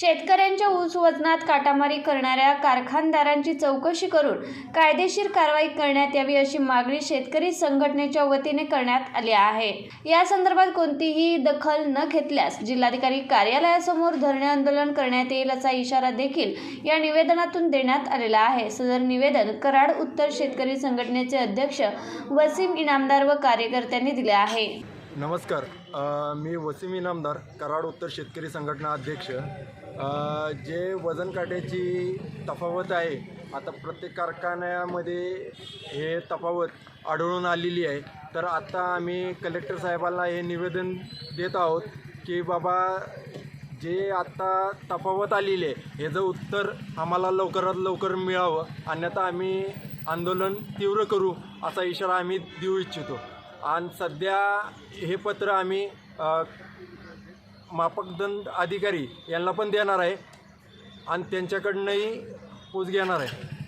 शेतकऱ्यांच्या ऊस वजनात काटामारी करणाऱ्या कारखानदारांची चौकशी करून कायदेशीर कारवाई करण्यात यावी अशी मागणी शेतकरी संघटनेच्या वतीने करण्यात आली आहे. या संदर्भात कोणतीही दखल न घेतल्यास जिल्हाधिकारी कार्यालयासमोर धरणे आंदोलन करण्यात येईल असा इशारा देखील या निवेदनातून देण्यात आलेला आहे. सदर निवेदन कराड उत्तर शेतकरी संघटनेचे अध्यक्ष वसीम इनामदार व कार्यकर्त्यांनी दिले आहे. नमस्कार. मी वसीम इनामदार कराड उत्तर शेतकरी संघटना अध्यक्ष. जे वजन काट्याची तफावत आहे आता प्रत्येक कारखान्यामध्ये हे तफावत आढळून आलेली आहे. तर आता आम्ही कलेक्टर साहेबांना हे निवेदन देत आहोत की बाबा जे आत्ता तफावत आलेली आहे ह्याचं उत्तर आम्हाला लवकरात लवकर मिळावं. अन्यथा आम्ही आंदोलन तीव्र करू असा इशारा आम्ही देऊ इच्छितो. आणि सध्या हे पत्र आम्ही मापकदंड अधिकारी यांना पण देणार आहे आणि त्यांच्याकडनंही पोच घेणार आहे.